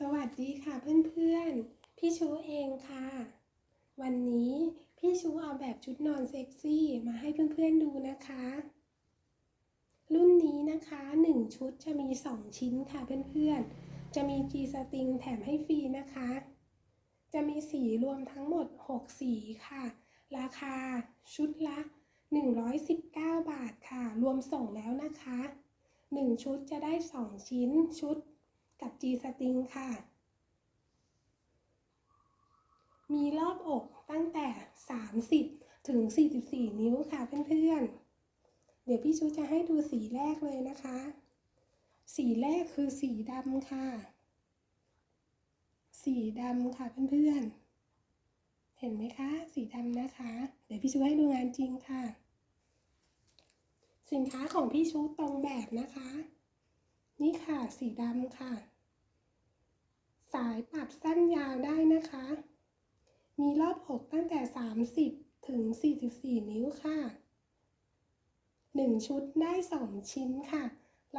สวัสดีค่ะเพื่อนๆ พี่ชูเองค่ะ วันนี้พี่ชูเอาแบบชุดนอนเซ็กซี่มาให้เพื่อนๆดูนะคะ รุ่นนี้นะคะ 1 ชุดจะมี 2 ชิ้นค่ะเพื่อนๆ จะมีจีสติงแถมให้ฟรีนะคะ จะมีสีรวมทั้งหมด 6 สีค่ะ ราคาชุดละ 119 บาทค่ะ รวมส่งแล้วนะคะ 1 ชุดจะได้ 2 ชิ้นชุด กับ G สติงค่ะ มีรอบอกตั้งแต่ 30 ถึง 44 นิ้วค่ะเพื่อนๆ เดี๋ยวพี่ชูจะให้ดูสีแรกเลยนะคะ สีแรกคือสีดำค่ะ สีดำค่ะเพื่อนๆ เห็นไหมคะ สีดำนะคะ เดี๋ยวพี่ชูให้ดูงานจริงค่ะ สินค้าของพี่ชูตรงแบบนะคะ นี่ค่ะสีดำค่ะ สายปรับสั้นยาวได้นะคะ มีรอบอกตั้งแต่ 30 ถึง 44 นิ้วค่ะ 1 ชุดได้ 2 ชิ้นค่ะ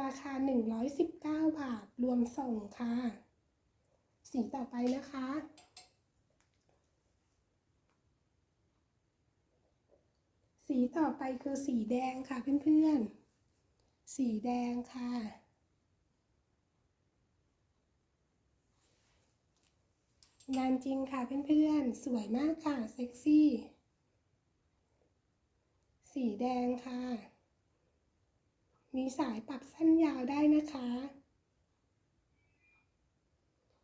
ราคา 119 บาทรวมส่งค่ะ สีต่อไปนะคะสีต่อไปคือสีแดงค่ะเพื่อนๆ สีแดงค่ะ งานจริงค่ะเพื่อนๆ สวยมากค่ะ เซ็กซี่ สีแดงค่ะ มีสายปรับสั้นยาวได้นะคะ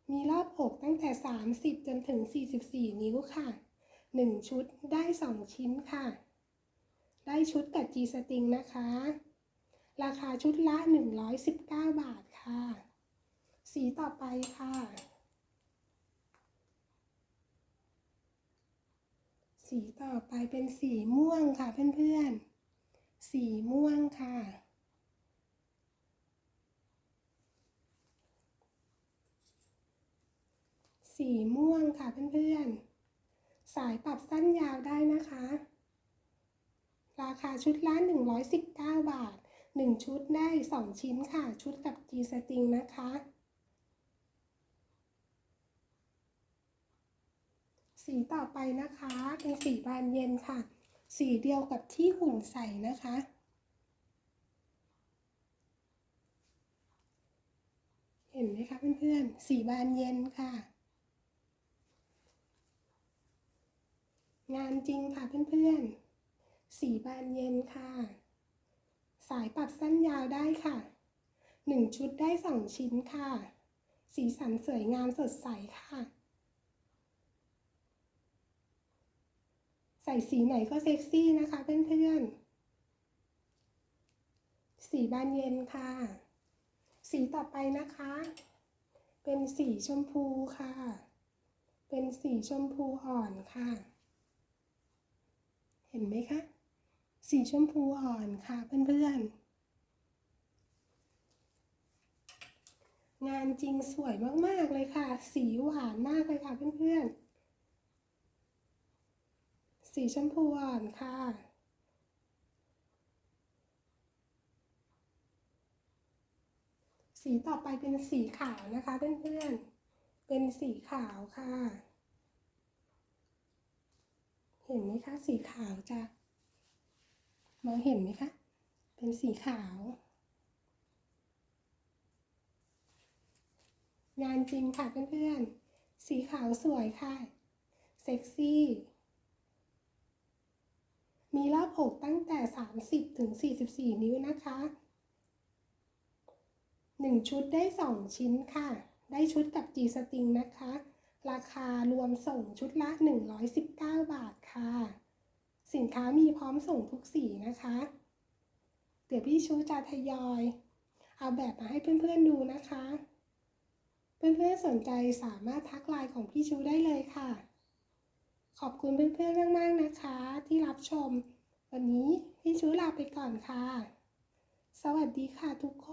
มีรอบอกตั้งแต่ 30 จนถึง 44 นิ้วค่ะ 1 ชุดได้ 2 ชิ้นค่ะ ได้ชุดกับ G สติงนะคะ ราคาชุดละ 119 บาทค่ะ สีต่อไปค่ะ สีต่อไปเป็นสีม่วงค่ะเพื่อนๆ สีม่วงค่ะ สีม่วงค่ะเพื่อนๆ สายปรับสั้นยาวได้นะคะ ราคาชุดละ119 บาท 1 ชุดได้ 2 ชิ้นค่ะ ชุดกับ G สติงนะคะ สีต่อไปนะคะเป็นสีบานเย็นค่ะ สีเดียวกับที่หุ่นใส่นะคะ เห็นไหมคะเพื่อนๆ สีบานเย็นค่ะ งานจริงค่ะเพื่อนๆ สีบานเย็นค่ะ สายปรับสั้นยาวได้ค่ะ 1 ชุดได้ 2 ชิ้นค่ะ สีสันสวยงามสดใสค่ะ ใส่สีไหนก็เซ็กซี่นะคะเพื่อนๆ สีบานเย็นค่ะ สีต่อไปนะคะ เป็นสีชมพูค่ะ เป็นสีชมพูอ่อนค่ะ เห็นไหมคะ สีชมพูอ่อนค่ะเพื่อนๆงานจริงสวยมาก ๆ เลยค่ะ สีหวานมากเลยค่ะเพื่อน ๆ สีชมพูอ่อนค่ะ สีต่อไปเป็นสีขาวนะคะเพื่อนๆ เป็นสีขาวค่ะ เห็นไหมคะสีขาวจะมองเห็นไหมคะ เป็นสีขาว งานจริงค่ะเพื่อนๆ สีขาวสวยค่ะ เซ็กซี่ มีรอบอกตั้งแต่ 30 ถึง 44 นิ้วนะคะ 1 ชุดได้ 2 ชิ้นค่ะ ได้ชุดกับ G สติงนะคะ ราคารวมส่งชุดละ 119 บาทค่ะ สินค้ามีพร้อมส่งทุกสีนะคะ เดี๋ยวพี่ชูจะทยอย เอาแบบมาให้เพื่อนๆดูนะคะ เพื่อนๆสนใจสามารถทักไลน์ของพี่ชูได้เลยค่ะ ขอบคุณเพื่อนๆมากๆนะคะ ที่รับชม วันนี้พี่ชูลาไปก่อนค่ะ สวัสดีค่ะทุกคน